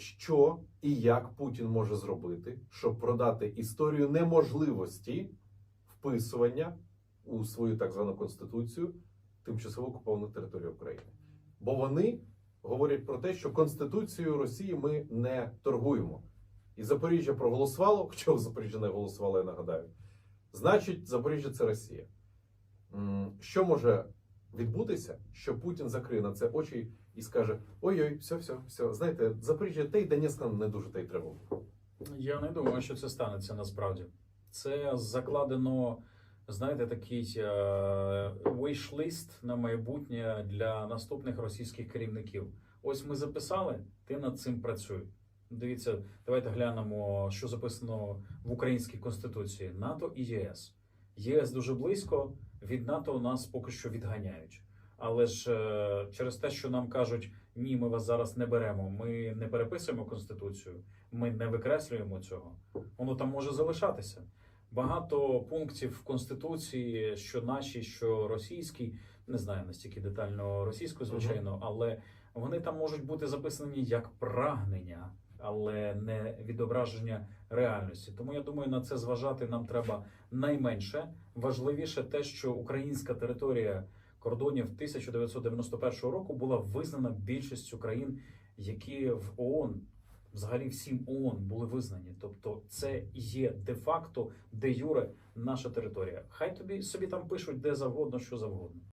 що і як Путін може зробити, щоб продати історію неможливості вписування у свою так звану конституцію тимчасово окупованих територій України. Бо вони говорять про те, що Конституцією Росії ми не торгуємо. І Запоріжжя проголосувало, хоча Запоріжжя не голосувало, я нагадаю. Значить, Запоріжжя це Росія. Що може відбутися, що Путін закриє на це очі і скаже: ой-ой, все, все, все. Знаєте, Запоріжжя та й Донецьк нам не дуже та й треба. Я не думаю, що це станеться насправді. Це закладено, знаєте, такий вейш-лист на майбутнє для наступних російських керівників. Ось ми записали, ти над цим працюй. Дивіться, давайте глянемо, що записано в українській конституції: НАТО і ЄС. ЄС дуже близько, від НАТО нас поки що відганяють. Але ж е, через те, що нам кажуть, ні, ми вас зараз не беремо, ми не переписуємо конституцію, ми не викреслюємо цього. Воно там може залишатися. Багато пунктів в конституції, що наші, що російські, не знаю настільки детально російською, звичайно, але вони там можуть бути записані як прагнення, але не відображення реальності. Тому я думаю, на це зважати нам треба найменше. Важливіше те, що українська територія кордонів 1991 року була визнана більшістю країн, які в ООН, взагалі всім ООН були визнані. Тобто, це є де-факто, де юре наша територія. Хай тобі собі там пишуть де завгодно, що завгодно.